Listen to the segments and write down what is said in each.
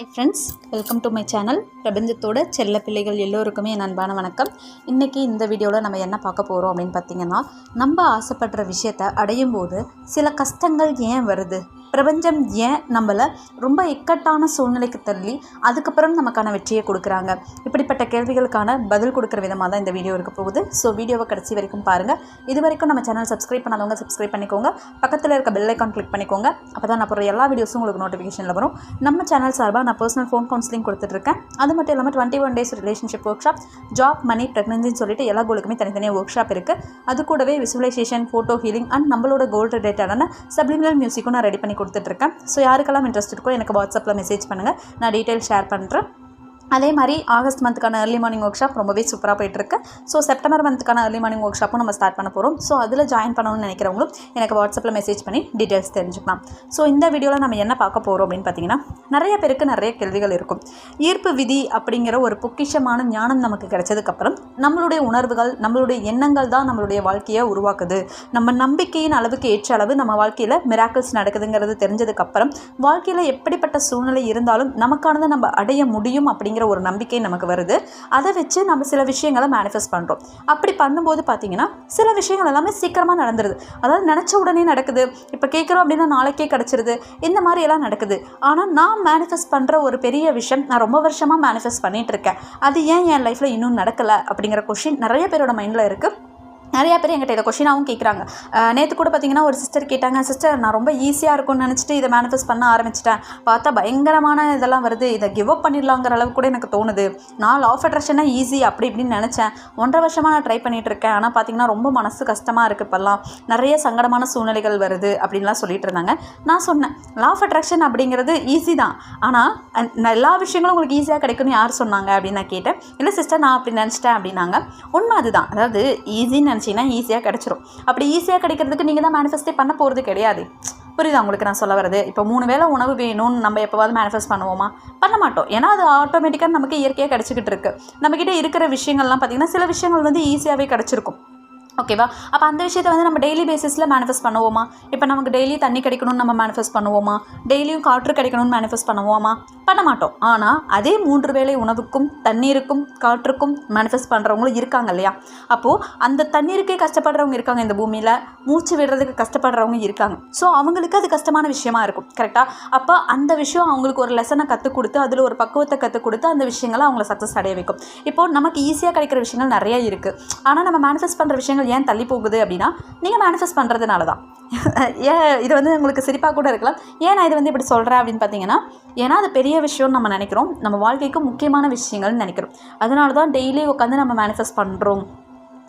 Hi friends welcome to my channel பிரபஞ்சத்தோட செல்ல பிள்ளைகள் எல்லோருக்குமே என் அன்பான வணக்கம். இன்றைக்கி இந்த வீடியோவில் நம்ம என்ன பார்க்க போகிறோம் அப்படின்னு பார்த்தீங்கன்னா நம்ம ஆசைப்படுற விஷயத்தை அடையும் போது சில கஷ்டங்கள் ஏன் வருது? பிரபஞ்சம் ஏன் நம்மளை ரொம்ப இக்கட்டான சூழ்நிலைக்கு தள்ளி அதுக்கப்புறம் நமக்கான வெற்றியை கொடுக்குறாங்க? இப்படிப்பட்ட கேள்விகளுக்கான பதில் கொடுக்குற விதமாக தான் இந்த வீடியோ இருக்க போகுது. ஸோ வீடியோவை கடைசி வரைக்கும் பாருங்கள் இது வரைக்கும் நம்ம சேனல் சப்ஸ்கிரைப் பண்ணாதவங்க சப்ஸ்கிரைப் பண்ணிக்கோங்க. பக்கத்தில் இருக்க பெல் ஐக்கான் கிளிக் பண்ணிக்கோங்க. அப்போ தான் நான் போகிற எல்லா வீடியோஸும் உங்களுக்கு நோட்டிஃபிகேஷனில் வரும். நம்ம சேனல் சார்பாக நான் பர்சனல் ஃபோன் கவுன்சிலிங் கொடுத்துட்ருக்கேன். அது மட்டும் இல்லாமல் twenty one days relationship workshop job money ப்ரெக்னன்சின்னு சொல்லிட்டு எல்லா கோலுக்குமே தனித்தனியாக ஒர்க் ஷாப் இருக்குது அது கூடவே விசுவலைசேஷன் ஃபோட்டோ ஹீலிங் அண்ட் நம்மளோட கோல் ரிலேட்டடான சப்ளிமினல் மியூசிக்கும் நான் ரெடி பண்ணி கொடுத்துட்ருக்கேன். ஸோ யாருக்கெல்லாம் இன்ட்ரெஸ்ட் இருக்கோ எனக்கு வாட்ஸ்அப்பில் மெசேஜ் பண்ணுங்கள் நான் டீட்டெயில் ஷேர் பண்ணுறேன் அதே மாதிரி ஆகஸ்ட் மந்த்துக்கான ஏர்லி மார்னிங் ஒர்க் ஷாப் ரொம்பவே சூப்பராக போயிட்டுருக்கு. ஸோ செப்டம்பர் மந்த்துக்கான ஏர்லி மார்னிங் ஒர்க் ஷாப்பும் நம்ம ஸ்டார்ட் பண்ண போகிறோம் ஸோ அதில் ஜாயின் பண்ணணும்னு நினைக்கிறவங்களும் எனக்கு வாட்ஸ்அப்பில் மெசேஜ் பண்ணி டீட்டெயில்ஸ் தெரிஞ்சுக்கலாம். ஸோ இந்த வீடியோவில் நம்ம என்ன பார்க்க போகிறோம் அப்படின்னு பார்த்தீங்கன்னா நிறைய பேருக்கு நிறைய கேள்விகள் இருக்கும். ஈர்ப்பு விதி அப்படிங்கிற ஒரு பொக்கிஷமான ஞானம் நமக்கு கிடைச்சதுக்கப்புறம் நம்மளுடைய உணர்வுகள் நம்மளுடைய எண்ணங்கள் தான் நம்மளுடைய வாழ்க்கையை உருவாக்குது. நம்ம நம்பிக்கையின் அளவுக்கு ஏற்ற அளவு நம்ம வாழ்க்கையில் மிராக்கிள்ஸ் நடக்குதுங்கிறது தெரிஞ்சதுக்கப்புறம் வாழ்க்கையில் எப்படிப்பட்ட சூழ்நிலை இருந்தாலும் நமக்கானதை நம்ம அடைய முடியும் அப்படிங்கிற ஒரு நம்பிக்கை நமக்கு வருது. அதை வச்சு நம்ம சில விஷயங்களை மேனிஃபெஸ்ட் பண்ணுறோம் அப்படி பண்ணும்போது பார்த்தீங்கன்னா சில விஷயங்கள் எல்லாமே சீக்கிரமாக நடந்துருது. அதாவது நினச்ச உடனே நடக்குது. இப்போ கேட்குறோம் அப்படின்னா நாளைக்கே கிடச்சிருது. இந்த மாதிரி எல்லாம் நடக்குது. ஆனால் நான் மேனிஃபெஸ்ட் பண்ணுற ஒரு பெரிய விஷயம் நான் ரொம்ப வருஷமாக மேனிஃபெஸ்ட் பண்ணிகிட்டு இருக்கேன். அது ஏன் என் லைஃப்பில் இன்னும் நடக்கலை அப்படிங்கிற கொஷின் நிறைய பேரோட மைண்டில் இருக்குது நிறையா பேர் என்கிட்ட இதை கொஷினாகவும் கேட்குறாங்க நேற்று கூட பார்த்தீங்கன்னா ஒரு சிஸ்டர் கேட்டாங்க சிஸ்டர் நான் ரொம்ப ஈஸியாக இருக்கும்னு நினச்சிட்டு இதை மேனிஃபெஸ்ட் பண்ண ஆரம்பிச்சிட்டேன். பார்த்தா பயங்கரமான இதெல்லாம் வருது. இதை கிவ் அப் பண்ணிடலாங்கிற அளவுக்கு கூட எனக்கு தோணுது. நான் லா ஆஃப் ஈஸி அப்படி இப்படின்னு நினச்சேன். ஒன்றரை வருஷமாக நான் ட்ரை பண்ணிகிட்டு இருக்கேன். ஆனால் பார்த்தீங்கன்னா ரொம்ப மனசு கஷ்டமாக இருக்குது இப்போல்லாம். நிறைய சங்கடமான சூழ்நிலைகள் வருது அப்படின்லாம் சொல்லிட்டு இருந்தாங்க. நான் சொன்னேன் லா ஆஃப் அட்ராக்ஷன் அப்படிங்கிறது ஈஸி தான். ஆனால் எல்லா விஷயங்களும் உங்களுக்கு ஈஸியாக கிடைக்கும்னு யார் சொன்னாங்க? அப்படின்னு நான் கேட்டேன். இல்லை சிஸ்டர் நான் அப்படி நினச்சிட்டேன் அப்படின்னாங்க. உண்மை அதுதான். அதாவது ஈஸின்னு நினச்சிங்கன்னா ஈஸியாக கிடச்சிரும். அப்படி ஈஸியாக கிடைக்கிறதுக்கு நீங்கள் தான் மேனிஃபெஸ்டே பண்ண போகிறது கிடையாது. புரியுதா உங்களுக்கு நான் சொல்ல வரது இப்போ மூணு வேளை உணவு வேணும்னு நம்ம எப்போவாவது மேனிஃபெஸ்ட் பண்ணுவோமா? பண்ண மாட்டோம். ஏன்னா அது ஆட்டோமேட்டிக்காக நமக்கு இயற்கையாக கிடச்சிக்கிட்டு இருக்கு. நம்மக்கிட்ட இருக்கிற விஷயங்கள்லாம் பார்த்திங்கன்னா சில விஷயங்கள் வந்து ஈஸியாகவே கிடச்சிருக்கும். ஓகேவா? அப்போ அந்த விஷயத்தை வந்து நம்ம டெய்லி பேசிஸில் மேனிஃபெஸ்ட் பண்ணுவோமா? இப்போ நமக்கு டெய்லி தண்ணி கிடைக்கணும்னு நம்ம மேனிஃபெஸ்ட் பண்ணுவோமா? டெய்லியும் காற்று கிடைக்கணும்னு மேனிஃபெஸ்ட் பண்ணுவோமா? பண்ண மாட்டோம். ஆனால் அதே மூன்று வேளை உணவுக்கும் தண்ணீருக்கும் காற்றுக்கும் மேனிஃபெஸ்ட் பண்ணுறவங்களும் இருக்காங்க இல்லையா? அப்போது அந்த தண்ணீருக்கே கஷ்டப்படுறவங்க இருக்காங்க இந்த பூமியில். மூச்சு விடுறதுக்கு கஷ்டப்படுறவங்க இருக்காங்க. ஸோ அவங்களுக்கு அது கஷ்டமான விஷயமா இருக்கும். கரெக்டாக அப்போ அந்த விஷயம் அவங்களுக்கு ஒரு லெசனை கற்றுக் கொடுத்து அதில் ஒரு பக்குவத்தை கற்றுக் கொடுத்து அந்த விஷயங்களை அவங்கள சக்ஸஸ் அடைய வைக்கும். இப்போது நமக்கு ஈஸியாக கிடைக்கிற விஷயங்கள் நிறைய இருக்குது ஆனால் நம்ம மேனிஃபெஸ்ட் பண்ணுற விஷயங்கள் ஏன் தள்ளி போகுது அப்படின்னா நீங்கள் மேனிஃபெஸ்ட் பண்ணுறதுனால தான் ஏன் இது வந்து உங்களுக்கு சிரிப்பாக கூட இருக்கலாம். ஏன் நான் இது வந்து இப்படி சொல்கிறேன் அப்படின்னு பார்த்தீங்கன்னா ஏன்னா அது பெரிய விஷயம்னு நம்ம நினைக்கிறோம். நம்ம வாழ்க்கைக்கு முக்கியமான விஷயங்கள்னு நினைக்கிறோம். அதனால தான் டெய்லி உட்காந்து நம்ம மேனிஃபெஸ்ட் பண்ணுறோம்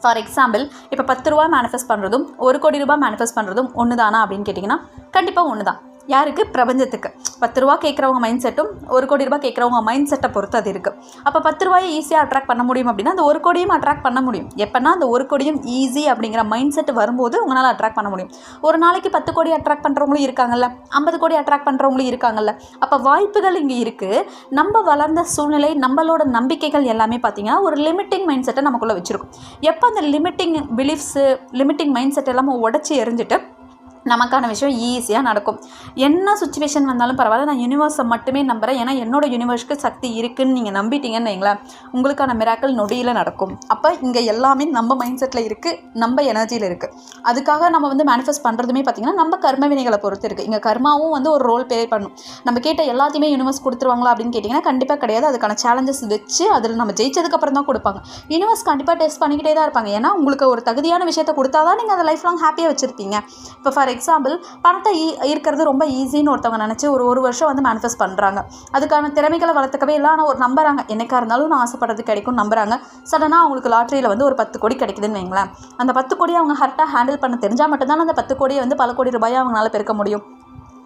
ஃபார் எக்ஸாம்பிள் இப்போ பத்து ரூபா மேனிஃபெஸ்ட் பண்ணுறதும் ஒரு கோடி ரூபாய் மேனிஃபெஸ்ட் பண்ணுறதும் ஒன்று தானா அப்படின்னு கேட்டிங்கன்னா கண்டிப்பாக ஒன்று தான் யாருக்கு? பிரபஞ்சத்துக்கு. பத்து ரூபா கேட்குறவங்க மைண்ட் செட்டும் ஒரு கோடி ரூபாய் கேட்குறவங்க மைண்ட் செட்டை பொறுத்து அது இருக்குது அப்போ பத்து ரூபாயை ஈஸியாக அட்ராக்ட் பண்ண முடியும் அப்படின்னா அந்த ஒரு கோடியும் அட்ராக்ட் பண்ண முடியும். எப்போனா அந்த ஒரு கோடியும் ஈஸி அப்படிங்கிற மைண்ட் செட் வரும்போது உங்களால் அட்ராக்ட் பண்ண முடியும். ஒரு நாளைக்கு பத்து கோடி அட்ராக்ட் பண்ணுறவங்களும் இருக்காங்கல்ல. ஐம்பது கோடி அட்ராக்ட் பண்ணுறவங்களும் இருக்காங்கல்ல. அப்போ வாய்ப்புகள் இங்கே இருக்குது நம்ம வளர்ந்த சூழ்நிலை நம்மளோட நம்பிக்கைகள் எல்லாமே பார்த்திங்கன்னா ஒரு லிமிட்டிங் மைண்ட் செட்டை நமக்குள்ளே வச்சுருக்கும். எப்போ அந்த limiting beliefs limiting mindset எல்லாமே உடச்சி எரிஞ்சிட்டு நமக்கான விஷயம் ஈஸியாக நடக்கும். என்ன சுச்சுவேஷன் வந்தாலும் பரவாயில்ல நான் யூனிவர்ஸை மட்டுமே நம்புகிறேன் ஏன்னா என்னோடய யூனிவர்ஸ்க்கு சக்தி இருக்குதுன்னு நீங்கள் நம்பிட்டீங்கன்னு வைங்களேன் உங்களுக்கான மிராக்கள் நொடியில் நடக்கும். அப்போ இங்கே எல்லாமே நம்ம மைண்ட் செட்டில் இருக்குது நம்ம எனர்ஜியில் இருக்குது அதுக்காக நம்ம வந்து மேனிஃபெஸ்ட் பண்ணுறதுமே பார்த்திங்கன்னா நம்ம கர்ம வினைகளை பொறுத்து இருக்குது இங்கே கர்மாவும் வந்து ஒரு ரோல் ப்ளே பண்ணும். நம்ம கேட்ட எல்லாத்தையுமே யூனிவர்ஸ் கொடுத்துருவாங்களா அப்படின்னு கேட்டிங்கன்னா கண்டிப்பாக கிடையாது. அதுக்கான சேலஞ்சஸ் வச்சு அதில் நம்ம ஜெயிச்சதுக்கப்புறம் தான் கொடுப்பாங்க. யூனிவர்ஸ் கண்டிப்பாக டெஸ்ட் பண்ணிக்கிட்டே தான் இருப்பாங்க. ஏன்னா உங்களுக்கு ஒரு தகுதியான விஷயத்தை கொடுத்தா தான் நீங்கள் அதை லைஃப் லாங் ஹாப்பியாக வச்சுருப்பீங்க. இப்போ ஃபார் எக்ஸாம்பிள் பணத்தை இருக்கிறது ரொம்ப ஈஸின்னு ஒருத்தவங்க நினச்சி ஒரு ஒரு வருஷம் வந்து மேனிஃபெஸ்ட் பண்ணுறாங்க அதுக்கான திறமைகளை வளர்த்துக்கவே இல்லை ஆனால் ஒரு நம்புறாங்க. என்னைக்காக இருந்தாலும் நான் ஆசைப்படுறது கிடைக்கும் நம்புறாங்க. சடனாக அவங்களுக்கு லாட்ரியில் வந்து ஒரு பத்து கோடி கிடைக்குதுன்னு வைங்களேன். அந்த பத்து கோடி அவங்க கரெக்டாக ஹேண்டில் பண்ண தெரிஞ்சால் மட்டும்தான் அந்த பத்து கோடியை வந்து பல கோடி ரூபாயை அவங்களால பெருக்க முடியும்.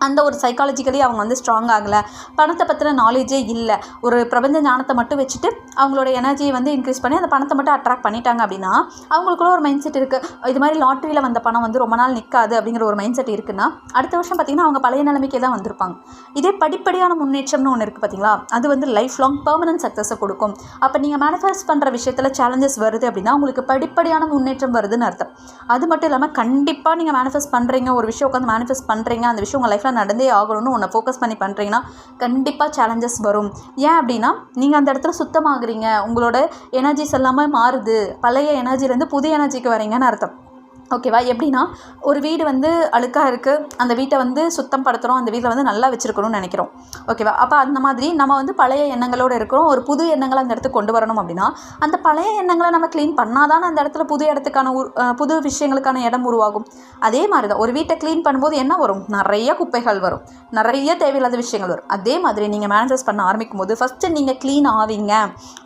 அந்த ஒரு சைக்காலஜிக்கலி அவங்க வந்து ஸ்ட்ராங் ஆகலை. பணத்தை பற்றின நாலேஜே இல்லை. ஒரு பிரபஞ்ச ஞானத்தை மட்டும் வச்சுட்டு அவங்களோட எனர்ஜியை வந்து இன்க்ரீஸ் பண்ணி அந்த பணத்தை மட்டும் அட்ராக்ட் பண்ணிட்டாங்க அப்படின்னா அவங்களுக்குள்ள ஒரு மைண்ட் செட் இருக்குது இது மாதிரி லாட்ரியில் வந்த பணம் வந்து ரொம்ப நாள் நிற்காது அப்படிங்கிற ஒரு மைண்ட் செட் இருக்குன்னா அடுத்த வருஷம் பார்த்திங்கன்னா அவங்க பழைய நிலைமைக்கே தான் வந்திருப்பாங்க. இதே படிப்படியான முன்னேற்றம்னு ஒன்று இருக்குது பார்த்தீங்களா அது வந்து லைஃப் லாங் பர்மனன்ட் சக்ஸஸை கொடுக்கும். அப்போ நீங்கள் மேனிஃபெஸ்ட் பண்ணுற விஷயத்தில் சேலஞ்சஸ் வருது அப்படின்னா உங்களுக்கு படிப்படியான முன்னேற்றம் வருதுன்னு அர்த்தம். அது மட்டும் இல்லாமல் கண்டிப்பாக நீங்கள் மேனிஃபெஸ்ட் பண்ணுறீங்க ஒரு விஷயம் உட்காந்து மேனிஃபெஸ்ட் பண்ணுறீங்க அந்த விஷயம் உங்கள் லைஃப்பில் நடந்தே ஆகணும்னு உன்னை ஃபோக்கஸ் பண்ணி பண்ணுறீங்கன்னா கண்டிப்பாக சேலஞ்சஸ் வரும். ஏன் அப்படின்னா நீங்கள் அந்த இடத்துல சுத்தமாகறீங்க. உங்களோட எனர்ஜிஸ் எல்லாமே மாறுது. பழைய எனர்ஜிலேருந்து புது எனர்ஜிக்கு வரீங்கன்னு அர்த்தம். ஓகேவா? எப்படின்னா ஒரு வீடு வந்து அழுக்காக இருக்குது அந்த வீட்டை வந்து சுத்தம் படுத்துகிறோம் அந்த வீட்டில் வந்து நல்லா வச்சுருக்கணும்னு நினைக்கிறோம். ஓகேவா? அப்போ அந்த மாதிரி நம்ம வந்து பழைய எண்ணங்களோடு இருக்கிறோம். ஒரு புது எண்ணங்களை அந்த இடத்துக்கு கொண்டு வரணும் அப்படின்னா அந்த பழைய எண்ணங்களை நம்ம க்ளீன் பண்ணாதான் அந்த இடத்துல புது இடத்துக்கான புது விஷயங்களுக்கான இடம் உருவாகும். அதே மாதிரி தான் ஒரு வீட்டை க்ளீன் பண்ணும்போது என்ன வரும்? நிறைய குப்பைகள் வரும். நிறைய தேவையில்லாத விஷயங்கள் வரும். அதே மாதிரி நீங்கள் மேனேஜர்ஸ் பண்ண ஆரம்பிக்கும் போது ஃபஸ்ட்டு நீங்கள் க்ளீன் ஆவீங்க.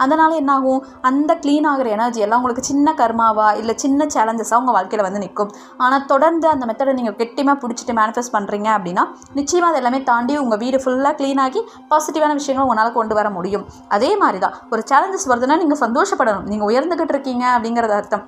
அதனால் என்ன ஆகும் அந்த க்ளீன் ஆகிற எனர்ஜி எல்லாம் உங்களுக்கு சின்ன கர்மாவா இல்லை சின்ன சேலஞ்சஸாக உங்கள் வாழ்க்கையில் வந்து நிற்கும். ஆனால் தொடர்ந்து அந்த மெத்தடை நீங்கள் கெட்டியமாக பிடிச்சிட்டு மேனிஃபெஸ்ட் பண்ணுறீங்க அப்படின்னா நிச்சயமாக அது எல்லாமே தாண்டி உங்கள் வீடு ஃபுல்லாக க்ளீன் ஆகி பாசிட்டிவான விஷயங்களை உங்களால் கொண்டு வர முடியும். அதே மாதிரி தான் ஒரு சேலஞ்சஸ் வருதுன்னா நீங்கள் சந்தோஷப்படணும். நீங்கள் உயர்ந்துக்கிட்டு இருக்கீங்க அப்படிங்கிறது அர்த்தம்.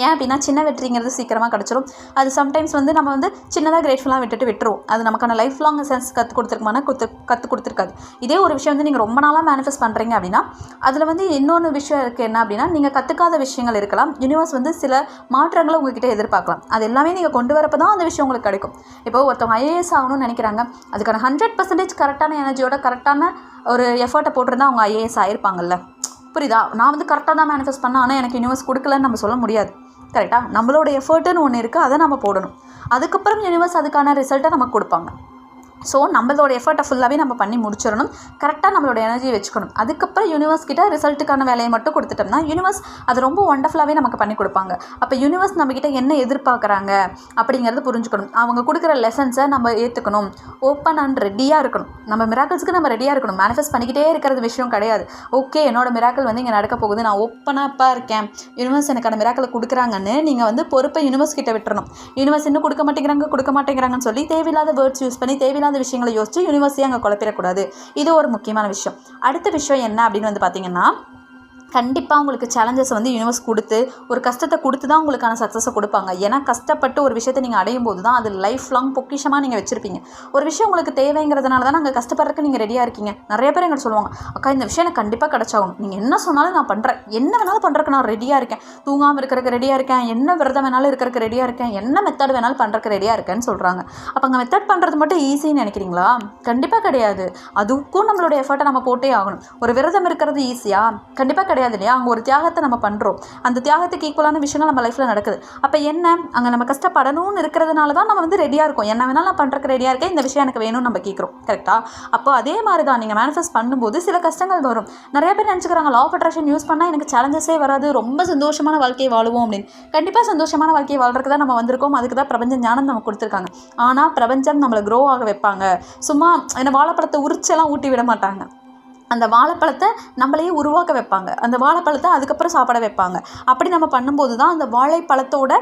ஏன் அப்படின்னா சின்ன வெற்றிங்கிறது சீக்கிரமாக கிடச்சிரும். அது சம்டைம்ஸ் வந்து நம்ம வந்து சின்னதாக கிரேட்ஃபுல்லாக விட்டுட்டு விட்டுருவோம் அது நமக்கான லைஃப் லாங் சென்ஸ் கற்றுக் கொடுத்துருக்குமானா கொடுத்து கற்றுக் கொடுத்துருக்காது. இதே ஒரு விஷயம் வந்து நீங்கள் ரொம்ப நாளாக மேனிஃபெஸ்ட் பண்ணுறீங்க அப்படின்னா அதில் வந்து இன்னொன்று விஷயம் இருக்குது என்ன அப்படின்னா நீங்கள் கற்றுக்காத விஷயங்கள் இருக்கலாம். யூனிவர்ஸ் வந்து சில மாற்றங்களை உங்ககிட்ட எதிர்பார்க்கலாம். அது எல்லாமே நீங்கள் கொண்டு வரப்போ தான் அந்த விஷயம் உங்களுக்கு கிடைக்கும். இப்போ ஒருத்தவங்க ஐஏஎஸ் ஆகணும்னு நினைக்கிறாங்க. அதுக்கான ஹண்ட்ரட் பர்சன்டேஜ் கரெக்டான எனர்ஜியோட கரெக்டான ஒரு எஃபர்ட்டை போட்டிருந்தா அவங்க ஐஏஎஸ் ஆயிருப்பாங்கல்ல. புரியுதா? நான் வந்து கரெக்டாக தான் மேனிஃபெஸ்ட் பண்ணேன். ஆனால் எனக்கு யூனிவர்ஸ் கொடுக்கலன்னு நம்ம சொல்ல முடியாது. கரெக்டாக நம்மளோட எஃபர்ட்டுன்னு ஒன்று இருக்குது அதை நம்ம போடணும். அதுக்கப்புறம் யூனிவர்ஸ் அதுக்கான ரிசல்ட்டை நமக்கு கொடுப்பாங்க. ஸோ நம்மளோட எஃபர்ட்டை ஃபுல்லாகவே நம்ம பண்ணி முடிச்சிடணும். கரெக்டாக நம்மளோட எனர்ஜியை வச்சுக்கணும். அதுக்கப்புறம் யூனிவர்ஸ் கிட்ட ரிசல்ட்டுக்கான வேலையை மட்டும் கொடுத்துட்டோம்னா யூனிவர்ஸ் அது ரொம்ப ஒண்டர்ஃபுல்லாகவே நமக்கு பண்ணி கொடுப்பாங்க. அப்போ யூனிவர்ஸ் நம்மக்கிட்ட என்ன எதிர்பார்க்குறாங்க அப்படிங்கிறது புரிஞ்சுக்கணும். அவங்க கொடுக்குற லெசன்ஸை நம்ம ஏற்றுக்கணும் ஓப்பன் அண்ட் ரெடியாக இருக்கணும். நம்ம மிராக்கிள்ஸ்க்கு நம்ம ரெடியாக இருக்கணும். மேனிஃபெஸ்ட் பண்ணிக்கிட்டே இருக்கிறது விஷயம் கிடையாது. ஓகே என்னோட மிராக்கள் வந்து இங்கே நடக்க போகுது. நான் ஓப்பனாகப்பாக இருக்கேன். யூனிவர்ஸ் எனக்கான மிராக்களை கொடுக்குறாங்கன்னு நீங்கள் வந்து பொறுப்பை யூனிவர்ஸ் கிட்ட விட்டுறணும். யூனிவர்ஸ் இன்னும் கொடுக்க மாட்டேங்கிறாங்க கொடுக்க மாட்டேங்கிறாங்கன்னு சொல்லி தேவையில்லாத வேர்ட்ஸ் யூஸ் பண்ணி தேவையில்லாத விஷயங்களை யோசிச்சு யூனிவர்ஸையும் அங்கே குழப்பிடக்கூடாது. இது ஒரு முக்கியமான விஷயம். அடுத்த விஷயம் என்ன அப்படின்னு வந்து பார்த்தீங்கன்னா கண்டிப்பாக உங்களுக்கு சேலஞ்சஸ் வந்து யூனிவர்ஸ் கொடுத்து ஒரு கஷ்டத்தை கொடுத்து தான் உங்களுக்கான சக்ஸஸை கொடுப்பாங்க. ஏன்னா கஷ்டப்பட்டு ஒரு விஷயத்தை நீங்கள் அடையும் போது தான் அது லைஃப் லாங் பொக்கிஷமாக நீங்கள் வச்சுருப்பீங்க. ஒரு விஷயம் உங்களுக்கு தேவைங்கிறதுனால தான் நாங்கள் கஷ்டப்படுறதுக்கு நீங்கள் ரெடியாக இருக்கீங்க. நிறைய பேர் எங்கிட்ட சொல்லுவாங்க அக்கா இந்த விஷயம் எனக்கு கண்டிப்பாக கிடச்சாகும் நீங்கள் என்ன சொன்னாலும் நான் பண்ணுறேன் என்ன வேணாலும் பண்ணுறதுக்கு நான் ரெடியாக இருக்கேன். தூங்காமல் இருக்கிறக்கு ரெடியாக இருக்கேன். என்ன விரதம் வேணாலும் இருக்கிறக்கு ரெடியாக இருக்கேன். என்ன மெத்தட் வேணாலும் பண்ணுறக்கு ரெடியாக இருக்கேன்னு சொல்கிறாங்க அப்போ அங்கே மெத்தட் பண்ணுறது மட்டும் ஈஸின்னு நினைக்கிறீங்களா? கண்டிப்பாக கிடையாது. அதுக்கும் நம்மளோட எஃபர்ட்டை நம்ம போட்டே ஆகணும். ஒரு விரதம் இருக்கிறது ஈஸியாக கண்டிப்பாக கிடையாது. இல்லையா? அங்கே ஒரு தியாகத்தை நம்ம பண்ணுறோம் அந்த தியாகத்துக்கு ஈக்குவலான விஷயங்கள் நம்ம லைஃப்பில் நடக்குது. அப்போ என்ன? அங்கே நம்ம கஷ்டப்படணும்னு இருக்கிறதுனால தான் நம்ம வந்து ரெடியாக இருக்கோம். என்ன வேணாலும் நான் பண்ணுறக்கு ரெடியாக இருக்கேன். இந்த விஷயம் எனக்கு வேணும்னு நம்ம கேட்குறோம். கரெக்டாக அப்போ அதே மாதிரி தான் நீங்கள் மேனிஃபெஸ்ட் பண்ணும்போது சில கஷ்டங்கள் வரும். நிறைய பேர் நினச்சிக்கிறாங்க லா ஆஃப் அட்ராக்ஷன் யூஸ் பண்ணால் எனக்கு சேலஞ்சஸே வராது. ரொம்ப சந்தோஷமான வாழ்க்கையை வாழுவோம் அப்படின்னு. கண்டிப்பாக சந்தோஷமான வாழ்க்கையை வாழ்றதுக்கு தான் நம்ம வந்திருக்கோம். அதுக்கு தான் பிரபஞ்ச ஞானம் நம்ம கொடுத்துருக்காங்க. ஆனால் பிரபஞ்சம் நம்மளை க்ரோ ஆக வைப்பாங்க. சும்மா என்ன வாழைப்பழத்தை உரிச்செல்லாம் ஊட்டி விட மாட்டாங்க. அந்த வாழைப்பழத்தை நம்மளையே உருவாக்க வைப்பாங்க. அந்த வாழைப்பழத்தை அதுக்கப்புறம் சாப்பிட வைப்பாங்க. அப்படி நம்ம பண்ணும்போது தான் அந்த வாழைப்பழத்தோட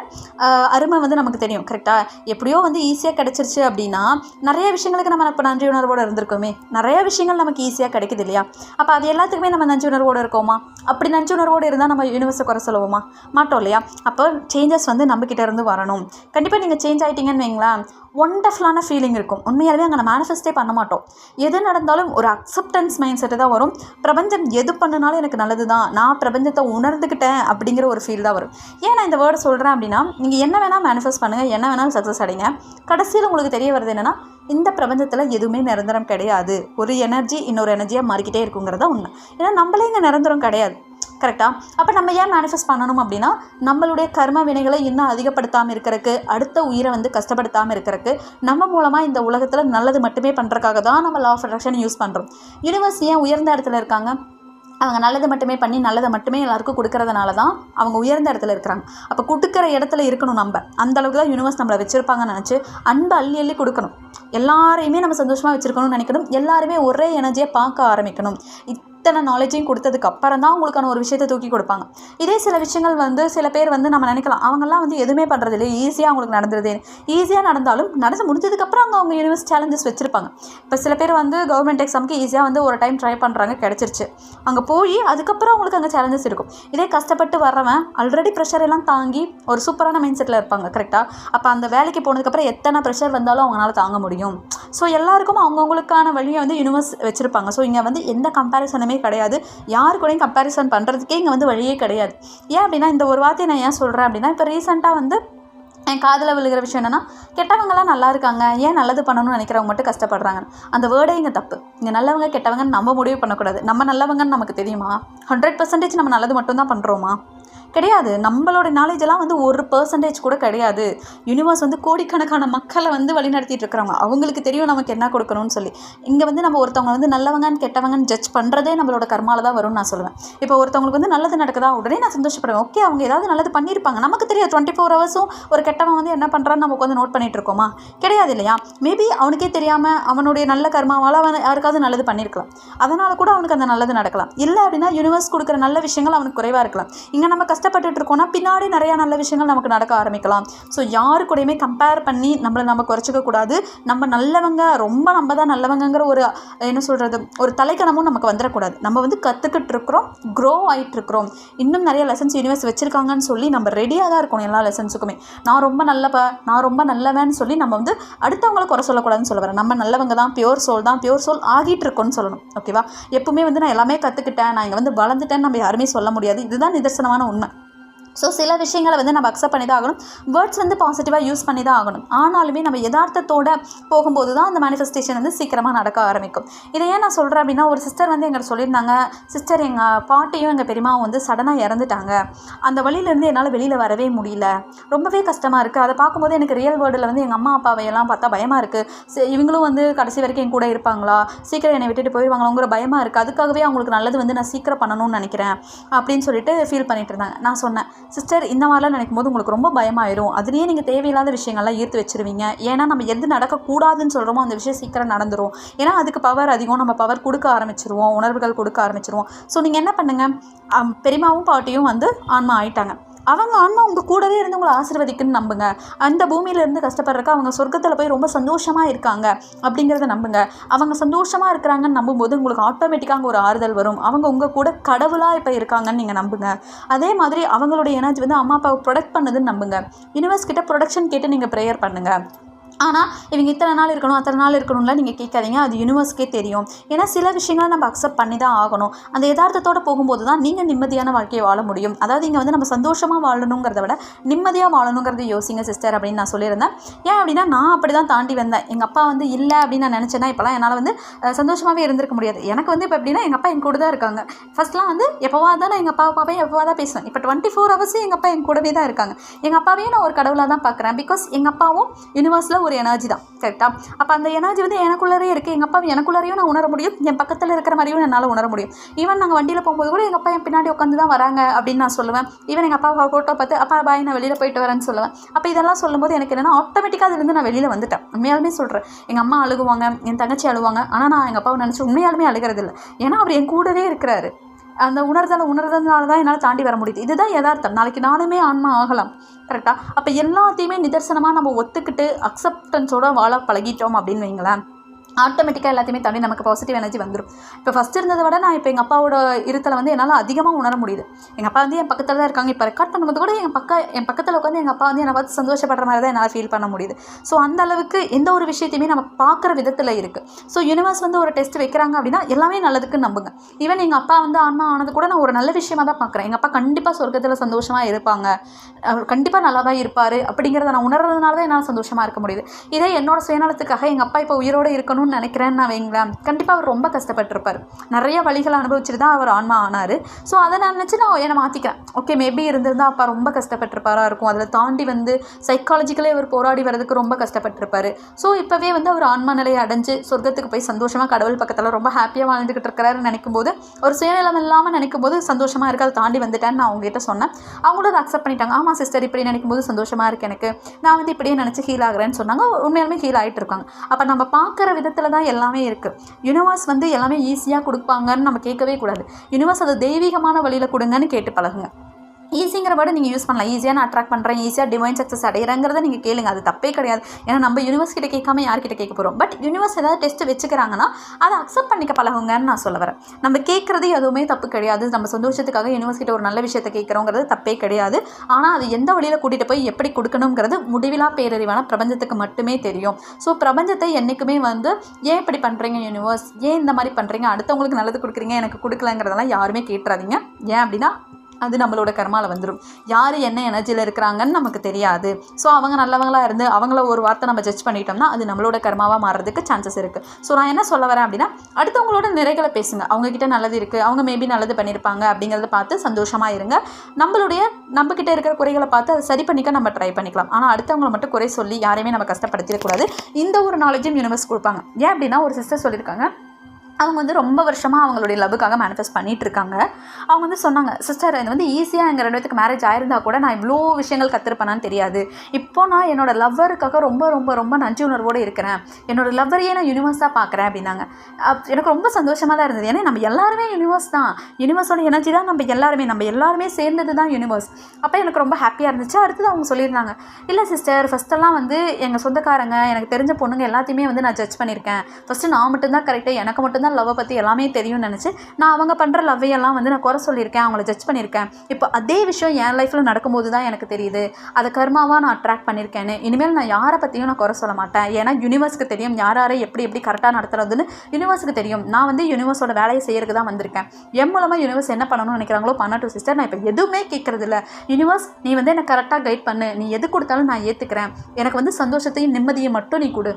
அருமை வந்து நமக்கு தெரியும். கரெக்டாக எப்படியோ வந்து ஈஸியாக கிடச்சிருச்சு அப்படின்னா நிறைய விஷயங்களுக்கு நம்ம இப்போ நன்றி உணர்வோடு இருந்திருக்கோமே. நிறைய விஷயங்கள் நமக்கு ஈஸியாக கிடைக்குது இல்லையா? அப்போ அது எல்லாத்துக்குமே நம்ம நன்றி உணர்வோடு இருக்கோமா? அப்படி நன்றி உணர்வோடு இருந்தால் நம்ம யூனிவர்ஸை குறை சொல்லுவோமா? மாட்டோம் இல்லையா? அப்போ சேஞ்சஸ் வந்து நம்மக்கிட்ட இருந்து வரணும். கண்டிப்பாக நீங்கள் சேஞ்ச் ஆகிட்டீங்கன்னு வைங்களேன். ஒண்டர்ஃபுல்லான ஃபீலிங் இருக்கும். உண்மையாகவே அங்கே நம்ம மேனிஃபெஸ்டே பண்ண மாட்டோம். எது நடந்தாலும் ஒரு அக்செப்டன்ஸ் மைண்ட் செட்டு தான் வரும். பிரபஞ்சம் எது பண்ணினாலும் எனக்கு நல்லது தான் நான் பிரபஞ்சத்தை உணர்ந்துக்கிட்டேன் அப்படிங்கிற ஒரு ஃபீல் தான் வரும். ஏன் நான் இந்த வேர்டு சொல்கிறேன் அப்படின்னா நீங்கள் என்ன வேணால் மேனிஃபெஸ்ட் பண்ணுங்கள் என்ன வேணாலும் சக்ஸஸ் அடைங்க. கடைசியில் உங்களுக்கு தெரிய வருது என்னென்னா இந்த பிரபஞ்சத்தில் எதுவுமே நிரந்தரம் கிடையாது. ஒரு எனர்ஜி இன்னொரு எனர்ஜியாக மாறிக்கிட்டே இருக்குங்கிறதா உண்மை. ஏன்னா நம்மளே இங்கே நிரந்தரம் கிடையாது. கரெக்டாக அப்போ நம்ம ஏன் மேனிஃபெஸ்ட் பண்ணணும் அப்படின்னா நம்மளுடைய கர்ம வினைகளை இன்னும் அதிகப்படுத்தாமல் இருக்கிறக்கு அடுத்த உயிரை வந்து கஷ்டப்படுத்தாமல் இருக்கிறக்கு நம்ம மூலமாக இந்த உலகத்தில் நல்லது மட்டுமே பண்ணுறதுக்காக தான் நம்ம லா ஆஃப் அட்ராக்ஷன் யூஸ் பண்ணுறோம் யூனிவர்ஸ் ஏன் உயர்ந்த இடத்துல இருக்காங்க? அவங்க நல்லது மட்டுமே பண்ணி நல்லதை மட்டுமே எல்லாருக்கும் கொடுக்கறதுனால தான் அவங்க உயர்ந்த இடத்துல இருக்கிறாங்க. அப்போ கொடுக்குற இடத்துல இருக்கணும் நம்ம. அந்த அளவுக்கு தான் யூனிவர்ஸ் நம்மளை வச்சுருப்பாங்கன்னு நினச்சி அன்பு அள்ளி அள்ளி கொடுக்கணும். எல்லாரையுமே நம்ம சந்தோஷமாக வச்சுருக்கணும்னு நினைக்கணும். எல்லாருமே ஒரே எனர்ஜியை பார்க்க ஆரம்பிக்கணும். இத்தனை நாலேஜையும் கொடுத்ததுக்கு அப்புறம் தான் உங்களுக்கான ஒரு விஷயத்தை தூக்கி கொடுப்பாங்க. இதே சில விஷயங்கள் வந்து சில பேர் வந்து நம்ம நினைக்கலாம். அவங்கெல்லாம் வந்து எதுவுமே பண்ணுறது இல்லை ஈஸியாக அவங்களுக்கு நடந்துருது ஈஸியாக நடந்தாலும் நடந்து முடிஞ்சதுக்கப்புறம் அவங்க அவங்க யூனிவர்ஸ் சேலஞ்சஸ் வச்சுருப்பாங்க. இப்போ சில பேர் வந்து கவர்மெண்ட் எக்ஸாமுக்கு ஈஸியாக வந்து ஒரு டைம் ட்ரை பண்ணுறாங்க கிடச்சிருச்சு. அங்கே போய் அதுக்கப்புறம் அவங்களுக்கு அங்கே சேலஞ்சஸ் இருக்கும். இதே கஷ்டப்பட்டு வர்றவன் ஆல்ரெடி ப்ரெஷர் எல்லாம் தாங்கி ஒரு சூப்பரான மைண்ட் செட்டில் இருப்பாங்க கரெக்டாக அப்போ அந்த வேலைக்கு போனதுக்கப்புறம் எத்தனை ப்ரெஷர் வந்தாலும் அவங்களால தாங்க முடியும். ஸோ எல்லாருக்கும் அவங்கவுங்களுக்கான வழியை வந்து யூனிவர்ஸ் வச்சுருப்பாங்க. ஸோ இங்கே வந்து எந்த கம்பேரிசனுமே கிடையாது. யார் கூடயும் கம்பேரிசன் பண்ணுறதுக்கே இங்கே வந்து வழியே கிடையாது. ஏன் அப்படின்னா இந்த ஒரு வார்த்தையை நான் ஏன் சொல்கிறேன் அப்படின்னா இப்போ ரீசெண்டாக வந்து என் காதில் விழுகிற விஷயம் என்னென்னா கெட்டவங்களாம் நல்லா இருக்காங்க. ஏன் நல்லது பண்ணணும்னு நினைக்கிறவங்க மட்டும் கஷ்டப்படுறாங்க. அந்த வேர்டே இங்கே தப்பு. இங்கே நல்லவங்க கெட்டவங்கன்னு நம்ம முடிவு பண்ணக்கூடாது. நம்ம நல்லவங்கன்னு நமக்கு தெரியுமா? ஹண்ட்ரட் பர்சன்டேஜ் நம்ம நல்லது மட்டும்தான் பண்ணுறோமா கிடையாது. நம்மளோட நாலேஜ் எல்லாம் வந்து ஒரு பர்சன்டேஜ் கூட கிடையாது. யூனிவர்ஸ் வந்து கோடிக்கணக்கான மக்களை வந்து வழிநடத்திட்டு இருக்கிறவங்க. அவங்களுக்கு தெரியும் நமக்கு என்ன கொடுக்கணும்னு சொல்லி. இங்கே வந்து நம்ம ஒருத்தவங்க வந்து நல்லவங்கன்னு கெட்டவங்கன்னு ஜட்ஜ் பண்ணுறதே நம்மளோட கர்மாவில் தான் வரும்னு நான் சொல்லுவேன். இப்போ ஒருத்தவங்களுக்கு வந்து நல்லது நடக்குதா? உடனே நான் சந்தோஷப்படுவேன். ஓகே அவங்க ஏதாவது நல்லது பண்ணியிருப்பாங்க. நமக்கு தெரியாது. டுவெண்ட்டி ஃபோர் ஹவர்ஸும் ஒரு கெட்டவன் வந்து என்ன பண்ணுறான்னு நமக்கு வந்து நோட் பண்ணிட்டு இருக்கோமா? கிடையாது இல்லையா? மேபி அவனுக்கே தெரியாமல் அவனுடைய நல்ல கர்மாவால் அவன் யாருக்காவது நல்லது பண்ணியிருக்கலாம். அதனால் கூட அவனுக்கு அந்த நல்லது நடக்கலாம். இல்லை அப்படின்னா யூனிவர்ஸ் கொடுக்குற நல்ல விஷயங்கள் அவனுக்கு குறைவாக இருக்கலாம். இங்கே நம்ம கஷ்டப்பட்டுட்டு இருக்கோம்னா பின்னாடி நிறையா நல்ல விஷயங்கள் நமக்கு நடக்க ஆரம்பிக்கலாம். ஸோ யாரு கூடயுமே கம்பேர் பண்ணி நம்மளை நம்ம குறைச்சிக்க கூடாது. நம்ம நல்லவங்க ரொம்ப நம்ம தான் நல்லவங்கங்கிற ஒரு என்ன சொல்கிறது ஒரு தலைக்கணமும் நமக்கு வந்துடக்கூடாது. நம்ம வந்து கற்றுக்கிட்டு இருக்கிறோம் க்ரோ ஆகிட்டு இருக்கிறோம் இன்னும் நிறைய லெசன்ஸ் யூனிவர்ஸ் வச்சுருக்காங்கன்னு சொல்லி நம்ம ரெடியாக தான் இருக்கணும் எல்லா லெசன்ஸுக்குமே நான் ரொம்ப நல்லப்ப நான் ரொம்ப நல்லவன்னு சொல்லி நம்ம வந்து அடுத்தவங்களை குறை சொல்லக்கூடாதுன்னு சொல்ல வரேன். நம்ம நல்லவங்க தான் பியூர் சோல் தான் பியூர் சோல் ஆகிட்டு இருக்கோம்னு சொல்லணும் ஓகேவா எப்பவுமே வந்து நான் எல்லாமே கற்றுக்கிட்டேன் நான் இங்கே வந்து வளர்ந்துட்டேன்னு நம்ம யாருமே சொல்ல முடியாது. இதுதான் நிதர்சனமான உண்மை. ஸோ சில விஷயங்களை வந்து நம்ம அக்செப்ட் பண்ணி தான் ஆகணும். வேர்ட்ஸ் வந்து பாசிட்டிவாக யூஸ் பண்ணி தான் ஆகணும். ஆனாலுமே நம்ம யதார்த்தத்தோடு போகும்போது தான் அந்த மேனிஃபெஸ்டேஷன் வந்து சீக்கிரமாக நடக்க ஆரம்பிக்கும். இதை ஏன் நான் சொல்கிறேன் அப்படின்னா ஒரு சிஸ்டர் வந்து எங்களை சொல்லியிருந்தாங்க. சிஸ்டர் எங்கள் பாட்டியும் எங்கள் பெரியமாவும் வந்து சடனாக இறந்துட்டாங்க. அந்த வழியிலேருந்து என்னால் வெளியில் வரவே முடியல. ரொம்பவே கஷ்டமாக இருக்குது அதை பார்க்கும்போது எனக்கு ரியல் வேர்ல்டில் வந்து எங்கள் அம்மா அப்பாவையெல்லாம் பார்த்தா பயமாக இருக்குது இவங்களும் வந்து கடைசி வரைக்கும் என் கூட இருப்பாங்களா? சீக்கிரம் என்னை விட்டுட்டு போயிடுவாங்களாங்கிற பயமாக இருக்குது அதுக்காகவே அவங்களுக்கு நல்லது வந்து நான் சீக்கிரம் பண்ணணும்னு நினைக்கிறேன் அப்படின்னு சொல்லிட்டு ஃபீல் பண்ணிட்டு இருந்தாங்க. நான் சொன்னேன். சிஸ்டர் இந்த மாதிரிலாம் நினைக்கும் போது உங்களுக்கு ரொம்ப பயமாயிரும். அதுலேயே நீங்கள் தேவையில்லாத விஷயங்கள்லாம் ஈர்த்து வச்சிருவீங்க. ஏன்னா நம்ம எது நடக்கக்கூடாதுன்னு சொல்கிறோமோ அந்த விஷயம் சீக்கிரம் நடந்துரும். ஏன்னா அதுக்கு பவர் அதிகம். நம்ம பவர் கொடுக்க ஆரம்பிச்சிருவோம். உணர்வுகள் கொடுக்க ஆரம்பிச்சிருவோம். ஸோ நீங்கள் என்ன பண்ணுங்கள் அம், பெரியம்மாவும் பாட்டியும் வந்து ஆன்மா ஆயிட்டாங்க. அவங்க ஆன்மா உங்கள் கூடவே இருந்து உங்களை ஆசிர்வதிக்குன்னு நம்புங்க. அந்த பூமியில இருந்து கஷ்டப்படுறக்க அவங்க சொர்க்கத்தில் போய் ரொம்ப சந்தோஷமாக இருக்காங்க அப்படிங்கிறத நம்புங்க. அவங்க சந்தோஷமாக இருக்கிறாங்கன்னு நம்பும்போது உங்களுக்கு ஆட்டோமேட்டிக்காக ஒரு ஆறுதல் வரும். அவங்க உங்கள் கூட கடவுளாக இப்போ இருக்காங்கன்னு நீங்கள் நம்புங்க. அதே மாதிரி அவங்களுடைய எனர்ஜி வந்து அம்மா அப்பாவை ப்ரொடக்ட் பண்ணுதுன்னு நம்புங்க. யூனிவர்ஸ் கிட்ட ப்ரொடக்ஷன் கேட்டு நீங்கள் ப்ரேயர் பண்ணுங்கள் ஆனால் இவங்க இத்தனை நாள் இருக்கணும் அத்தனை நாள் இருக்கணும்லாம் நீங்கள் கேட்காதீங்க. அது யூனிவர்ஸ்க்கே தெரியும். ஏன்னா சில விஷயங்களை நம்ம அக்செப்ட் பண்ணி தான் ஆகணும். அந்த யதார்த்தத்தோட போகும்போது தான் நீங்கள் நிம்மதியான வாழ்க்கையை வாழ முடியும். அதாவது இங்கே வந்து நம்ம சந்தோஷமாக வாழணுங்கிறத விட நிம்மதியாக வாழணுங்கிறத யோசிங்க சிஸ்டர் அப்படின்னு நான் சொல்லியிருந்தேன். ஏன் அப்படின்னா நான் அப்படி தான் தாண்டி வந்தேன். எங்கள் அப்பா வந்து இல்லை அப்படின்னு நான் நினச்சேன்னா இப்போலாம் என்னால் வந்து சந்தோஷமாகவே இருந்திருக்க முடியாது. எனக்கு வந்து இப்போ எப்படின்னா எங்கள் அப்பா என் கூட தான் இருக்காங்க. ஃபர்ஸ்ட்லாம் வந்து எப்போவா தான் நான் எங்கள் அப்பா அப்பாவே எப்போவா தான் பேசுவேன். இப்போ டுவெண்ட்டி ஃபோர் ஹவர்ஸும் எங்கள் அப்பா என் கூடவே தான் இருக்காங்க. எங்கள் அப்பாவையும் நான் ஒரு கடவுளாக தான் பார்க்குறேன் பிகாஸ் எங்கள் அப்பாவும் யூனிவர்ஸில் ஒரு எனர்ஜி தான் கரெக்டாக அப்போ அந்த எனர்ஜி வந்து எனக்குள்ளரே இருக்குது எங்கள் அப்பா எனக்குள்ளரையும் நான் உணர முடியும். என் பக்கத்தில் இருக்கிற மாதிரியும் என்னால் உணர முடியும். ஈவன் நாங்கள் வண்டியில் போகும்போது கூட எங்கள் அப்பா என் பின்னாடி உட்காந்து தான் வராங்க அப்படின்னு நான் சொல்லுவேன். ஈவன் எங்கள் அப்பா ஃபோட்டோ பார்த்து அப்பா பாய் நான் வெளியில் போயிட்டு வரேன்னு சொல்லுவேன். அப்போ இதெல்லாம் சொல்லும்போது எனக்கு என்னென்னா ஆட்டோமேட்டிக்காக அதுலேருந்து நான் வெளியில் வந்துட்டேன். உண்மையாலுமே சொல்கிறேன் எங்கள் அம்மா அழுகுவாங்க என் தங்கச்சி அழுவாங்க. ஆனால் நான் எங்கள் அப்பாவை நினச்சி உண்மையாலுமே அழுகிறது இல்லை ஏன்னா அவர் என் கூடவே இருக்கிறாரு. அந்த உணர்தலை உணர்றதுனால தான் என்னால் தாண்டி வர முடியுது. இதுதான் யதார்த்தம். நாளைக்கு நானுமே ஆன்மா ஆகலாம். கரெக்டாக அப்போ எல்லாத்தையுமே நிதர்சனமாக நம்ம ஒத்துக்கிட்டு அக்செப்டன்ஸோடு வாழ பழகிட்டோம் அப்படின்னு வைங்களேன். ஆட்டோமேட்டிக்காக எல்லாத்தையுமே தாண்டி நமக்கு பாசிட்டிவ் எனர்ஜி வந்துடும் இப்போ ஃபஸ்ட் இருந்ததை விட நான் இப்போ எங்கள் அப்பாவோட இருத்தலை வந்து என்னால் அதிகமாக உணர முடியுது. எங்கள் அப்பா வந்து என் பக்கத்தில் தான் இருக்காங்க. இப்போ ரெக்கார்ட் பண்ணும்போது கூட என் பக்கம் என் பக்கத்தில் உட்காந்து எங்கள் அப்பா வந்து என்னை பார்த்து சந்தோஷப்படுற மாதிரி தான் என்னால் ஃபீல் பண்ண முடியுது. ஸோ அந்த அளவுக்கு எந்த ஒரு விஷயத்தையுமே நம்ம பார்க்குற விதத்தில் இருக்குது ஸோ யூனிவர்ஸ் வந்து ஒரு டெஸ்ட் வைக்கிறாங்க அப்படின்னா எல்லாமே நல்லதுக்கு நம்புங்க. ஈவன் எங்கள் அப்பா வந்து ஆன்மா ஆனது கூட நான் ஒரு நல்ல விஷயமாக தான் பார்க்குறேன். எங்கள் அப்பா கண்டிப்பாக சொர்க்கத்தில் சந்தோஷமாக இருப்பாங்க. அவர் கண்டிப்பாக நல்லா தான் இருப்பார் அப்படிங்கிறத நான் உணர்றதுனால தான் என்னால் சந்தோஷமாக இருக்க முடியுது. இதே என்னோட சுயநலத்துக்காக எங்கள் அப்பா இப்போ உயிரோடு ஆகணும்னு நினைக்கிறேன்னு நான் வைங்களேன். கண்டிப்பாக அவர் ரொம்ப கஷ்டப்பட்டிருப்பார். நிறைய வழிகளை அனுபவிச்சுட்டு தான் அவர் ஆன்மா ஆனார். ஸோ அதை நான் நினச்சி நான் என்னை மாற்றிக்கிறேன் ஓகே மேபி இருந்திருந்தா அப்பா ரொம்ப கஷ்டப்பட்டிருப்பாராக இருக்கும். அதில் தாண்டி வந்து சைக்காலஜிக்கலே அவர் போராடி வரதுக்கு ரொம்ப கஷ்டப்பட்டிருப்பாரு. ஸோ இப்போவே வந்து அவர் ஆன்மா நிலையை அடைஞ்சு சொர்க்கத்துக்கு போய் சந்தோஷமாக கடவுள் பக்கத்தில் ரொம்ப ஹாப்பியாக வாழ்ந்துக்கிட்டு இருக்கிறாருன்னு நினைக்கும் போது ஒரு சுயநலம் இல்லாமல் நினைக்கும் போது சந்தோஷமாக இருக்குது அதை தாண்டி வந்துட்டேன்னு நான் அவங்ககிட்ட சொன்னேன். அவங்களும் அதை அக்செப்ட் பண்ணிட்டாங்க. ஆமாம் சிஸ்டர் இப்படி நினைக்கும் போது சந்தோஷமாக இருக்கு எனக்கு. நான் வந்து இப்படியே நினச்சி ஹீல் ஆகிறேன்னு சொன்னாங்க. உண்மையாலுமே ஹீல் ஆகிட்டு இருக்காங்க. அப்போ நம்ம பார்க்குற வேதத்தில் தான் எல்லாமே இருக்குது யூனிவர்ஸ் வந்து எல்லாமே ஈஸியாக கொடுப்பாங்கன்னு நம்ம கேட்கவே கூடாது. யூனிவர்ஸ் அதை தெய்வீகமான வழியில் கொடுங்கன்னு கேட்டு பழகுங்க. ஈஸிங்கிற வேர்டு நீங்கள் யூஸ் பண்ணலாம். ஈஸியாக நான் அட்ராக்ட் பண்ணுறேன் ஈஸியாக டிவைன் சக்ஸஸ் அடையிறங்கிறத நீங்கள் கேளுங்க. அது தப்பே கிடையாது. ஏன்னா நம்ம யூனிவர்ஸ் கிட்ட கேட்காம யார்கிட்ட கேட்க போகிறோம் பட் யூனிவர்ஸ் ஏதாவது டெஸ்ட் வச்சுக்கிறாங்கன்னா அதை அக்செப்ட் பண்ணிக்க பழகுங்கன்னு நான் சொல்ல வரேன். நம்ம கேட்குறது எதுவுமே தப்பு கிடையாது. நம்ம சந்தோஷத்துக்காக யூனிவர்ஸ் கிட்ட ஒரு நல்ல விஷயத்தை கேட்குறோங்கிறது தப்பே கிடையாது. ஆனால் அது எந்த வழியில் கூட்டிகிட்டு போய் எப்படி கொடுக்கணுங்கிறது முடிவிலா பேரறிவான பிரபஞ்சத்துக்கு மட்டுமே தெரியும். ஸோ பிரபஞ்சத்தை என்றைக்குமே வந்து ஏன் இப்படி பண்ணுறீங்க யூனிவர்ஸ் ஏன் இந்த மாதிரி பண்ணுறீங்க அடுத்தவங்களுக்கு நல்லது கொடுக்குறீங்க எனக்கு கொடுக்கலங்கிறதெல்லாம் யாருமே கேட்டுறாதீங்க. ஏன் அப்படின்னா அது நம்மளோட கர்மாவில் வந்துடும் யார் என்ன எனர்ஜியில் இருக்கிறாங்கன்னு நமக்கு தெரியாது. ஸோ அவங்க நல்லவங்களாக இருந்து அவங்கள ஒரு வார்த்தை நம்ம ஜட்ஜ் பண்ணிட்டோம்னா அது நம்மளோட கர்மாவாக மாறுறதுக்கு சான்சஸ் இருக்குது ஸோ நான் என்ன சொல்ல வரேன் அப்படின்னா அடுத்தவங்களோட நிறைகளை பேசுங்க. அவங்கக்கிட்ட நல்லது இருக்குது அவங்க மேபி நல்லது பண்ணியிருப்பாங்க அப்படிங்கிறத பார்த்து சந்தோஷமாக இருங்க. நம்மளுடைய நம்மக்கிட்ட இருக்கிற குறைகளை பார்த்து அதை சரி பண்ணிக்க நம்ம ட்ரை பண்ணிக்கலாம். ஆனால் அடுத்தவங்களை மட்டும் குறை சொல்லி யாரையுமே நம்ம கஷ்டப்படுத்திடக்கூடாது. இந்த ஒரு நாலேஜும் யூனிவர்ஸ் கொடுப்பாங்க. ஏன் அப்படின்னா ஒரு சிஸ்டர் சொல்லியிருக்காங்க அவங்க வந்து ரொம்ப வருஷமாக அவங்களுடைய லவ்வுக்காக மேனிஃபெஸ்ட் பண்ணிட்டு இருக்காங்க அவங்க வந்து சொன்னாங்க சிஸ்டர் இது வந்து ஈஸியாக எங்கள் ரெண்டு பேத்துக்கு மேரேஜ் ஆயிருந்தால் கூட நான் இவ்வளோ விஷயங்கள் கற்றுருப்பேனான்னு தெரியாது. இப்போ நான் என்னோட லவ்வருக்காக ரொம்ப ரொம்ப ரொம்ப நன்றி உணர்வோடு இருக்கிறேன். என்னோடய லவ்வரையே நான் யூனிவர்ஸாக பார்க்குறேன் அப்படின்னாங்க. அப் எனக்கு ரொம்ப சந்தோஷமாக தான் இருந்தது. ஏன்னா நம்ம எல்லாருமே யூனிவர்ஸ் தான். யூனிவர்ஸோட எனர்ஜி தான் நம்ம எல்லாருமே. நம்ம எல்லாருமே சேர்ந்தது தான் யூனிவர்ஸ் அப்போ எனக்கு ரொம்ப ஹாப்பியாக இருந்துச்சு. அடுத்தது அவங்க சொல்லியிருந்தாங்க இல்லை சிஸ்டர் ஃபஸ்ட்டெல்லாம் வந்து எங்கள் சொந்தக்காரங்க எனக்கு தெரிஞ்ச பொண்ணுங்க எல்லாத்தையுமே வந்து நான் ஜட்ஜ் பண்ணியிருக்கேன். ஃபஸ்ட்டு நான் மட்டும்தான் கரெக்டாக எனக்கு மட்டும்தான் லவ்வை பற்றி எல்லாமே தெரியும்னு நினச்சி நான் அவங்க பண்ணுற லவ்வையெல்லாம் வந்து நான் குறை சொல்லியிருக்கேன் அவங்கள ஜட்ஜ் பண்ணியிருக்கேன். இப்போ அதே விஷயம் என் லைஃப்பில் நடக்கும்போது தான் எனக்கு தெரியுது. அதை கர்மாவாக நான் அட்ராக்ட் பண்ணியிருக்கேன்னு. இனிமேல் நான் யாரை பற்றியும் நான் குறை சொல்ல மாட்டேன். ஏன்னா யூனிவர்ஸ்க்கு தெரியும் யார் யாரை எப்படி எப்படி கரெக்டாக நடத்துறதுன்னு யூனிவர்ஸுக்கு தெரியும். நான் வந்து யூனிவர்ஸோட வேலையை செய்யறதுக்கு தான் வந்திருக்கேன். என் மூலமாக யூனிவர்ஸ் என்ன பண்ணணும்னு நினைக்கிறாங்களோ பண்ணட்டும் சிஸ்டர் நான் இப்போ எதுவுமே கேட்கறது இல்ல. யூனிவர்ஸ் நீ வந்து என்னை கரெக்டாக கைட் பண்ணு. நீ எது கொடுத்தாலும் நான் ஏற்றுக்கிறேன் எனக்கு வந்து சந்தோஷத்தையும் நிம்மதியை மட்டும் நீ கொடு.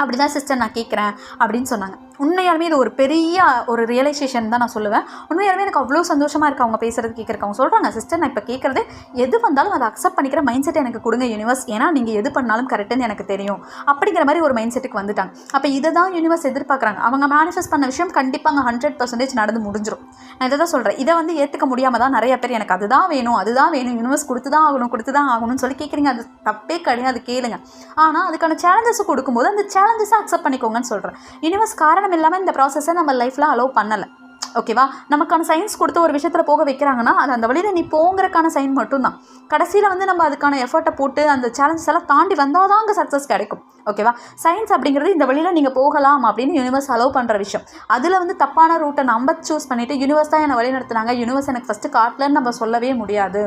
அப்படி தான் சிஸ்டர் நான் கேட்குறேன் அப்படின்னு சொன்னாங்க. உண்மையாலுமே இது ஒரு பெரிய ஒரு ரியலைசேஷன் தான் நான் சொல்லுவேன். உண்மையாலுமே எனக்கு அவ்வளோ சந்தோஷமாக இருக்குது அவங்க பேசுகிறது கேட்குறக்கு அவங்க சொல்கிறாங்க சிஸ்டர் நான் இப்போ கேட்குறது எது வந்தாலும் அதை அக்செப்ட் பண்ணிக்கிற மைண்ட் செட் எனக்கு கொடுங்க யூனிவர்ஸ் ஏன்னா நீங்கள் எது பண்ணாலும் கரெக்டுன்னு எனக்கு தெரியும். அப்படிங்கிற மாதிரி ஒரு மைண்ட் செட்டுக்கு வந்துட்டாங்க. அப்போ இதை தான் யூனிவர்ஸ் எதிர்பார்க்குறாங்க. அவங்க மேனிஃபெஸ்ட் பண்ண விஷயம் கண்டிப்பாக அங்கே ஹண்ட்ரட் பர்சன்டேஜ் நடந்து முடிஞ்சிடும் நான் இதை தான் சொல்கிறேன் இதை வந்து ஏற்றுக்க முடியாமல் தான் நிறைய பேர் எனக்கு அதுதான் வேணும் அதுதான் வேணும் யூனிவர்ஸ் கொடுத்து தான் ஆகணும் கொடுத்து தான் ஆகணும்னு சொல்லி கேட்குறீங்க. அது தப்பே கிடையாது கேளுங்க. ஆனால் அதுக்கான சேலஞ்சஸ் கொடுக்கும்போது அந்த சேலஞ்சஸை அக்செப்ட் பண்ணிக்கோங்கன்னு சொல்கிறேன் யூனிவர்ஸ் காரணம் இல்லாமல் இந்த ப்ராசஸை நம்ம லைஃப்பில் அலோவ் பண்ணலை. ஓகேவா நமக்கான சயின்ஸ் கொடுத்து ஒரு விஷயத்தில் போக வைக்கிறாங்கன்னா அது அந்த வழியில் நீ போங்கிறக்கான சைன் மட்டும்தான். கடைசியில் வந்து நம்ம அதுக்கான எஃபர்ட்டை போட்டு அந்த சேலஞ்சஸ் எல்லாம் தாண்டி வந்தால் தான் அங்கே சக்ஸஸ் கிடைக்கும். ஓகேவா சயின்ஸ் அப்படிங்கிறது இந்த வழியில் நீங்கள் போகலாம் அப்படின்னு யூனிவர்ஸ் அலோவ் பண்ணுற விஷயம். அதில் வந்து தப்பான ரூட்டை நம்ம சூஸ் பண்ணிவிட்டு யூனிவர்ஸ் தான் என்னை வழி நடத்துனாங்க யூனிவர்ஸ் எனக்கு ஃபஸ்ட்டு காட்டலன்னு நம்ம சொல்லவே முடியாது.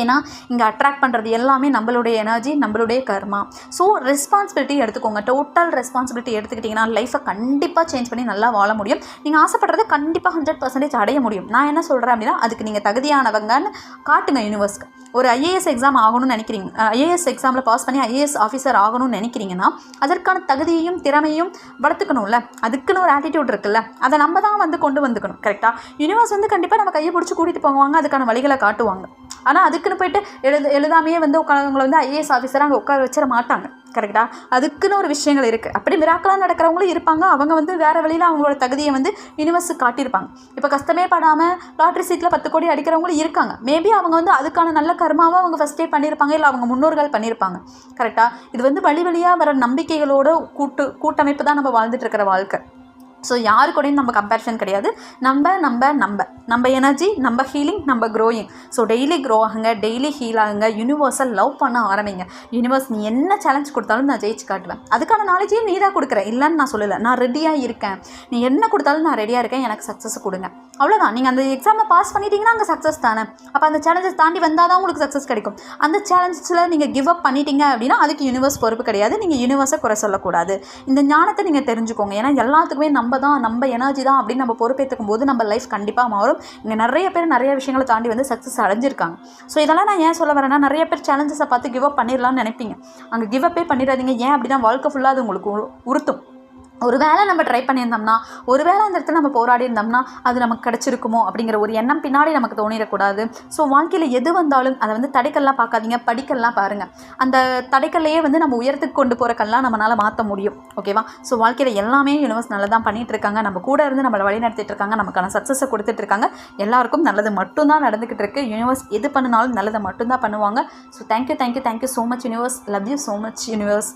ஏன்னா இங்கே அட்ராக்ட் பண்ணுறது எல்லாமே நம்மளுடைய எனர்ஜி நம்மளுடைய கர்மா. ஸோ ரெஸ்பான்சிபிலிட்டி எடுத்துக்கோங்க. டோட்டல் ரெஸ்பான்சிபிலிட்டி எடுத்துக்கிட்டிங்கன்னா லைஃப்பை கண்டிப்பாக சேஞ்ச் பண்ணி நல்லா வாழ முடியும். நீங்கள் ஆசைப்படுறதை கண்டிப்பாக ஹண்ட்ரட் பர்சன்டேஜ் அடைய முடியும். நான் என்ன சொல்கிறேன் அப்படின்னா அதுக்கு நீங்கள் தகுதியானவங்கன்னு காட்டுங்க யூனிவர்ஸ்க்கு ஒரு ஐஏஎஸ் எக்ஸாம் ஆகணும்னு நினைக்கிறீங்க ஐஏஎஸ் எக்ஸாமில் பாஸ் பண்ணி ஐஏஎஸ் ஆஃபீஸர் ஆகணும்னு நினைக்கிறீங்கன்னா அதற்கான தகுதியையும் திறமையும் வளர்த்துக்கணும்ல. அதுக்குன்னு ஒரு ஆட்டிடியூட் இருக்குல்ல. அதை நம்ம தான் வந்து கொண்டு வந்துக்கணும் கரெக்டாக யூனிவர்ஸ் வந்து கண்டிப்பாக நம்ம கையை பிடிச்சி கூட்டிகிட்டு போவாங்க அதுக்கான வழிகளை காட்டுவாங்க. ஆனால் அதுக்குன்னு போயிட்டு எழுது எழுதாமையே வந்து உட்காந்தவங்களை வந்து ஐஏஎஸ் ஆஃபீஸராக அங்கே உட்கார வச்சிட மாட்டாங்க. கரெக்டாக அதுக்குன்னு ஒரு விஷயங்கள் இருக்குது அப்படி மிராக்கலாக நடக்கிறவங்களும் இருப்பாங்க. அவங்க வந்து வேறு வழியில் அவங்களோட தகுதியை வந்து யூனிவர்ஸுக்கு காட்டியிருப்பாங்க. இப்போ கஷ்டமே படாமல் லாட்ரி சீட்டில் பத்து கோடி அடிக்கிறவங்களும் இருக்காங்க. மேபி அவங்க வந்து அதுக்கான நல்ல கர்மாவை அவங்க ஃபஸ்ட்டே பண்ணியிருப்பாங்க இல்லை அவங்க முன்னோர்கள் பண்ணியிருப்பாங்க. கரெக்டாக இது வந்து வழி வழியாக வர நம்பிக்கைகளோட கூட்டு கூட்டமைப்பு தான் நம்ம வாழ்ந்துட்டு இருக்கிற வாழ்க்கை. ஸோ யாரு கூடயும் நம்ம கம்பேரிஷன் கிடையாது. நம்ம நம்ம நம்ம. நம்ம எனர்ஜி நம்ம ஹீலிங் நம்ம க்ரோயிங் ஸோ டெய்லி க்ரோ ஆகுங்க டெய்லி ஹீல் ஆகுங்க. யூனிவர்ஸை லவ் பண்ண ஆரம்பிங்க. யூனிவர்ஸ் நீ என்ன சேலஞ்ச் கொடுத்தாலும் நான் ஜெயிச்சு காட்டுவேன். அதுக்கான நாலேஜையும் நீ தான் கொடுக்குற. இல்லைன்னு நான் சொல்லலை. நான் ரெடியாக இருக்கேன். நீ என்ன கொடுத்தாலும் நான் ரெடியாக இருக்கேன். எனக்கு சக்ஸஸ் கொடுங்க. அவ்வளோதான் நீங்கள் அந்த எக்ஸாமை பாஸ் பண்ணிட்டீங்கன்னா அங்கே சக்ஸஸ் தானே. அப்போ அந்த சேலஞ்சஸ் தாண்டி வந்தால் தான் உங்களுக்கு சக்ஸஸ் கிடைக்கும். அந்த சேலஞ்சஸில் நீங்கள் கிவ் அப் பண்ணிட்டீங்க அப்படின்னா அதுக்கு யூனிவர்ஸ் பொறுப்பு கிடையாது. நீங்கள் யூனிவர்ஸை குறை சொல்லக்கூடாது. இந்த ஞானத்தை நீங்கள் தெரிஞ்சுக்கோங்க. ஏன்னா எல்லாத்துக்குமே நம்ம தான் நம்ம எனர்ஜி தான் அப்படின்னு நம்ம பொறுப்பேற்றுக்கும் போது நம்ம லைஃப் கண்டிப்பாக மாறும். இங்கே நிறைய பேர் நிறைய விஷயங்களை தாண்டி வந்து சக்ஸஸ் அடைஞ்சிருக்காங்க. ஸோ இதெல்லாம் நான் ஏன் சொல்ல வரேன்னா நிறைய பேர் சேலஞ்சஸை பார்த்து கிவ் அப் பண்ணிடலாம்னு நினைப்பீங்க. அங்கே கிவ் அப்பே பண்ணிடாதீங்க. ஏன் அப்படி தான் வாழ்க்கை ஃபுல்லாக அது உங்களுக்கு உறுத்தும். ஒரு வேளை நம்ம ட்ரை பண்ணியிருந்தோம்னா ஒரு வேளை அந்த இடத்துல நம்ம போராடி இருந்தோம்னா அது நமக்கு கிடச்சிருக்குமோ அப்படிங்கிற ஒரு எண்ணம் பின்னாடி நமக்கு தோணிடக்கூடாது. ஸோ வாழ்க்கையில் எது வந்தாலும் அதை வந்து தடைக்கல்லாம் பார்க்காதீங்க படிக்கல்லாம் பாருங்கள் அந்த தடைக்கல்லையே வந்து நம்ம உயரத்துக்கு கொண்டு போகிற கல்லாம் நம்மளால் மாற்ற முடியும். ஓகேவா ஸோ வாழ்க்கையில் எல்லாமே யூனிவர்ஸ் நல்லா தான் பண்ணிட்டு இருக்காங்க நம்ம கூட இருந்து நம்மளை வழி நடத்திட்டு இருக்காங்க நமக்கான சக்ஸஸை கொடுத்துட்டு இருக்காங்க எல்லாருக்கும் நல்லது மட்டும்தான் நடந்துக்கிட்டு இருக்கு யூனிவர்ஸ் எது பண்ணினாலும் நல்லதை மட்டும்தான் பண்ணுவாங்க. So thank you thank you thank you so much universe love you so much universe